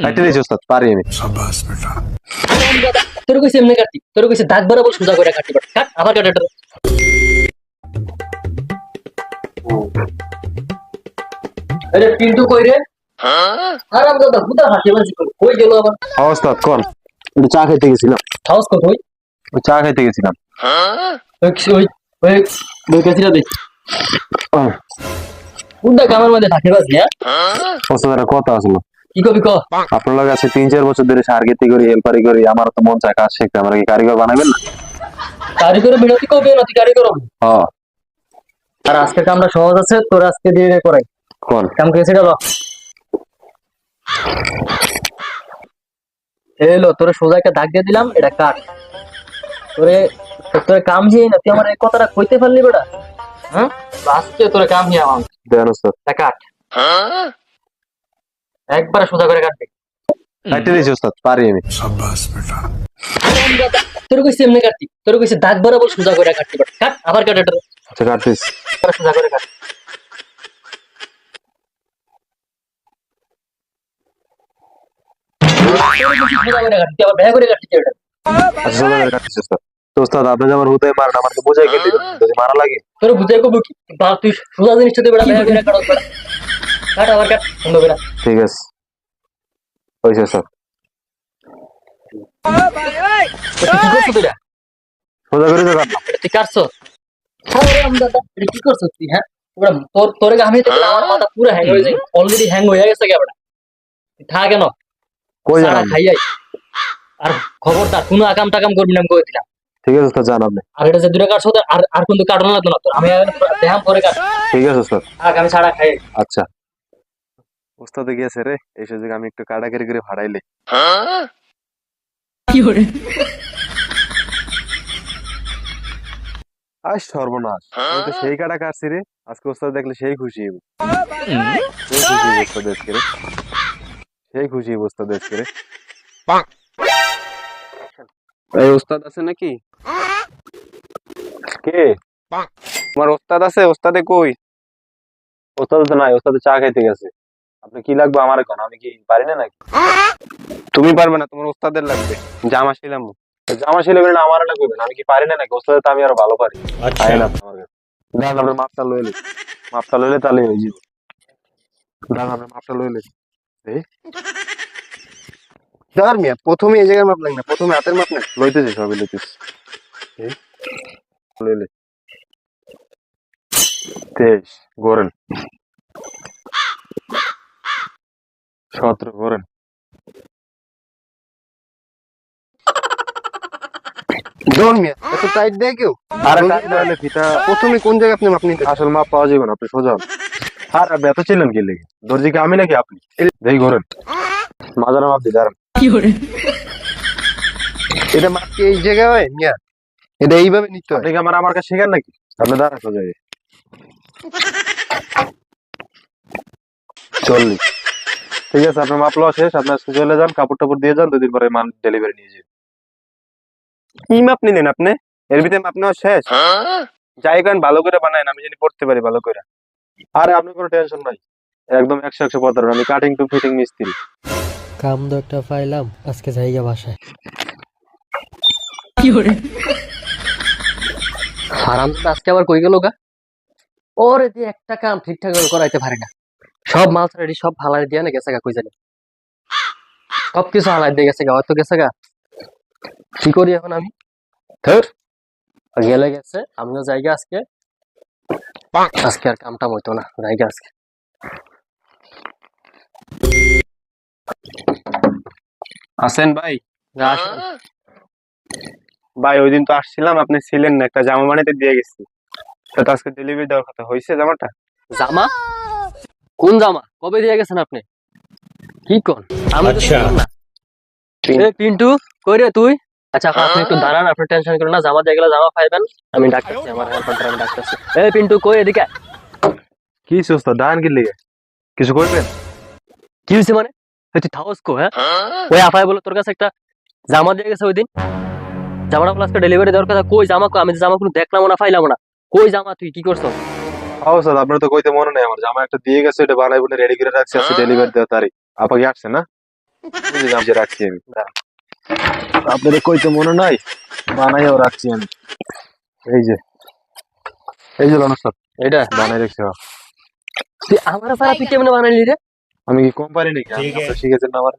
কাটতে দিয়েছি ওস্তাদ পারি আমি। তোর কইছে এমনি কাটতি তোর কইছে দাগ বরাবর সোজা করে কাটতে পারে কাট আবার কাট আরে পিন্টু কই রে? আরাম দাদা বুদা হাসি বাজি কই কই গেল আবার? হ্যাঁ, ওস্তাদ কোন? একটু চা খাইতে গেছিলাম। হাউস কত ওই? চা খাইতে গেছিলাম। ওই ওই ওই কাছিরা দেখ মধ্যে হ্যাঁ? ওস্তাদ কথা আসলো কি কবি ক আপনার কাছে তিন চার বছর ধরে করি হেল্পারি করি আমার তো মন চায় কাজ শিখতে। আমরা কি কারিগর বানাবেন না? কারিগর বিনতি কবে নতি কারিগর হ্যাঁ আর আজকে কামটা সহজ আছে তোর আজকে দিয়ে করাই কোন? কাম কেছে গেল এলো তোরে সোজা একটা দাগ দিয়ে দিলাম এটা কাট তোরে তোরে কাম হিয়ে না তুই আমার এই কথাটা কইতে পারলি বেটা? হ্যাঁ? আজকে তোরে কাম হিয়ে আমার? দেন এটা কাট একবারে সোজা করে কাটবে। কাটতে দিয়েছি ওস্তাদ পারি আমি। তোর কইছে এমনি কাটতি তোর কইছে দাগ বরাবর সোজা করে কাটতে পারে কাট আবার কাট এটা। আচ্ছা একবারে সোজা করে কাট। আচ্ছা মারা লাগে। তোর বুঝাই কবো কি? তুই সোজা জিনিসটা দিয়ে ঠিক আছে। হয়েছে সোজা করে তো তুই কাটছো? কি করছ তুই হ্যাঁ? তোর তোর আমি আমার মাথা পুরো হ্যাং হয়ে যায়। অলরেডি হ্যাং হয়ে গেছে কে বেড়া তুই থাক কেন? কই সারা জানান খাইয়াই। আর খবরদার কোনো আকাম টাকাম করবি না আমি কই দিলাম। ঠিক আছে স্যার জান আপনি আর এটা যে দূরে কাটছো তো আর আর কিন্তু কাটানো লাগতো না আমি দেহাম পরে কাট ঠিক আছে স্যার। ছাড়া খাই আচ্ছা। ওস্তাদে গিয়েছে রে এই সুযোগে আমি একটু কাটাকারি করে ভাড়াইলে কি আজ সর্বনাশ আমি তো সেই কাটা কাটছি রে আজকে ওস্তাদ দেখলে সেই খুশি হইব। সেই খুশি হইব ওস্তাদ আজকে রে। সেই খুশি হইব ওস্তাদ আজকে রে। এই ওস্তাদ আছে নাকি? কে? তোমার ওস্তাদ আছে? ওস্তাদে কই? ওস্তাদ তো নাই ওস্তাদ চা খাইতে গেছে। আপনি কি লাগবে আমার এখন? আমি কি পারি না নাকি? তুমি পারবে না তোমার ওস্তাদের লাগবে। জামা ছিলাম জামা ছিল না আমার লাগবে না। আমি কি পারি না নাকি? ওস্তাদ তো আমি আরও ভালো পারি। আয় না আমার কাছে? দেন আপনার মাপটা লইলে মাপটা লইলে তাহলে হয়ে যাবে। দেন আপনার মাপটা লইলে দাঁড় মিয়া প্রথমে এই জায়গার মাপ লাগে না। প্রথমে হাতের মাপ না লইতেছি সবই লইতেছি এই, লইলে তেইশ গরেন সতেরো গরেন দৌড় মিয়া এত টাইট দেয় কেউ? আর ফিতা প্রথমে কোন জায়গায় আপনি আসল মাপ পাওয়া যাবে না আপনি সোজা। আর আপনি এত ছিলেন কি লেগে? দর্জি আমি নাকি আপনি? দেখি ঘোরেন। মাজার মাপ দাঁড়ান। এটা মাপ কি এই জায়গায় হয়? মিয়া এটা এইভাবে নিতে হয়। আমার আমার কাছে শেখান নাকি? আপনি দাঁড়ান সোজা হয়ে। চল্লিশ। ঠিক আছে আপনার মাপ লওয়া শেষ আপনি আজকে চলে যান কাপড় টাপড় দিয়ে যান দুদিন পরে মান ডেলিভারি নিয়ে যাবেন। কি মাপ নিলেন আপনি? এর ভিতরে মাপ নেওয়া শেষ? যাই কারণ ভালো করে বানায় আমি জানি পড়তে পারি ভালো করে। আরে আপনি কোনো টেনশন নাই। একদম একশো একশো পদ আমি কাটিং টু ফিটিং মিস্ত্রি। কাম তো একটা পাইলাম আজকে যাইগা বাসায়। কি করে হারাম আজকে আবার কই গেল গা? ওরে যে একটা কাম ঠিকঠাক করে করাইতে পারে না। সব মাল রেডি সব হালাই দিয়া না গেছে গা কই জানি। সব কিছু হালাই দিয়ে গেছে গা হয়তো গেছে গা। কি করি এখন আমি? ধর গেলে গেছে আমিও জায়গা আজকে। আজকে আর কামটা হইতো না জায়গা আজকে। আসেন ভাই ভাই ওই দিন তো আসছিলাম আপনি ছিলেন না একটা জামা বানাইতে দিয়ে গেছি। তো আজকে ডেলিভারি দেওয়ার কথা হয়েছে জামাটা? জামা? কোন জামা? কবে দিয়ে গেছেন আপনি? কি কোন? আমি এ পিন্টু কই রে তুই? আচ্ছা আপনি একটু দাঁড়ান আপনি টেনশন করেন না জামা দিয়ে গেলে জামা পাইবেন। আমি ডাকতেছি আমার হেল্পারটা আমি ডাকতেছি। এ পিন্টু কই এদিকে? কি সুস্থ? ডান কি লেগে? কিছু করবেন? কি হয়েছে মানে? এই তুই থাকস কো হ্যাঁ? ওই আপায় বলে তোর কাছে একটা জামা দিয়ে গেছে ওই দিন জামাটা আজকে ডেলিভারি দেওয়ার কথা কই জামা কই? আমি জামা কোনো দেখলাম না পাইলাম না। কই জামা তুই? কি করছ? অবস্থা আপনার তো কইতে মনে নেই আমার। জামা একটা দিয়ে গেছে এটা বানাই বলে রেডি করে রাখছি আজকে ডেলিভারি দেওয়া তারিখ। আপা কি আসছে না? বুঝলাম যে রাখছি আমি। দাঁড়ান। আপনাদের কইতে মনে নাই? বানাইও রাখছি আমি। এই যে। এই যে লানু স্যার। এটা বানাই রাখছি হ্যাঁ। তুই আমার পাড়া তুই কেমনে বানাইলি রে আমি কি কম পারি নাকি আপনি শিখেছেন না আমার?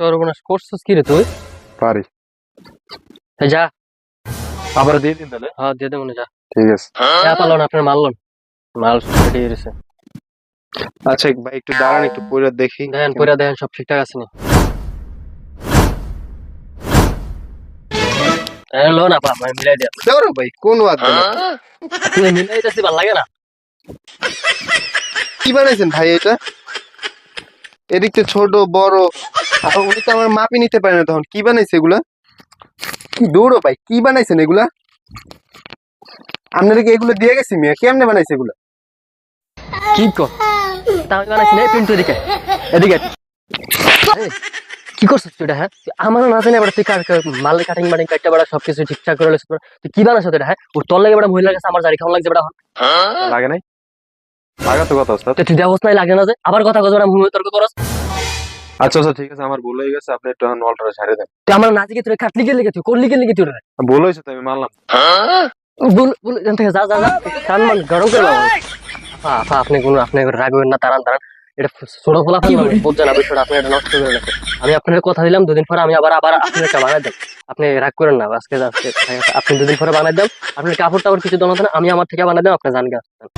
সর্বনাশ করছিস কি রে তুই? পারি। যা। আবার দিয়ে দিন তাহলে। হ্যাঁ দিয়ে দে মনে যা। ঠিক আছে। আপনার মারলন মাল রেডি হয়েছে আচ্ছা ভাই একটু দাঁড়ান একটু পরে দেখি। দেখেন পরে দেখেন সব ঠিকঠাক আছে নি। হ্যাঁ লো না বাবা মিলাই দিয়া দাঁড়াও ভাই কোন ওয়াদ তুই মিলাই দিতে ভালো লাগে না। কি বানাইছেন ভাই এটা? এদিকটা ছোট বড়। আর উনি তো আমার মাপই নিতে পারে না তখন। কি বানাইছে এগুলা? কি দৌড়ো ভাই কি বানাইছেন এগুলা? আপনারা কি এগুলো দিয়ে গেছি মিয়া। কেমনে বানাইছে এগুলা? কি কর তা আমি বানাইছি না পিন্টু এদিকে। এদিকে। কি করছিস তুই এটা হ্যাঁ? আমার না জানি এবার তুই মাল কাটিং মাটিং কাটতে বেড়া সবকিছু ঠিকঠাক করে লেছিস তুই কি বানাস এটা হ্যাঁ? ওর তোর লাগে বেড়া মহিলার কাছে আমার জারি খাওয়া লাগছে বেড়া। লাগে নাই? লাগা তো কথা ওস্তাদ। তুই দেওয়াস নাই লাগে না যে। আবার কথা কথা বেড়া মুহে তর্ক করস। আচ্ছা আচ্ছা ঠিক আছে আমার ভুল হয়ে গেছে আপনি একটু নলটা ছাড়িয়ে দেন। তুই আমার তুই খাটলি গেলে তুই? করলি গেলে তুই ভুল হয়েছে তো আমি মানলাম। বল বল এখান যা যা যা। কান মান গরম করে আচ্ছা, আচ্ছা, আপনি কোনো আপনি রাখবেন না তারান তারান এটা ছোট ফোলা বলছেন আপনি আপনি এটা নষ্ট করে রাখেন আমি আপনার কথা দিলাম দুদিন পরে আমি আবার আবার আপনার বানাই দেব আপনি রাগ করেন না আজকে আপনি দুদিন পরে বানাই দেব আপনার কাপড় টাপড় কিছু দোনো না আমি আমার থেকে বানাই দেব আপনি জান আসতেন।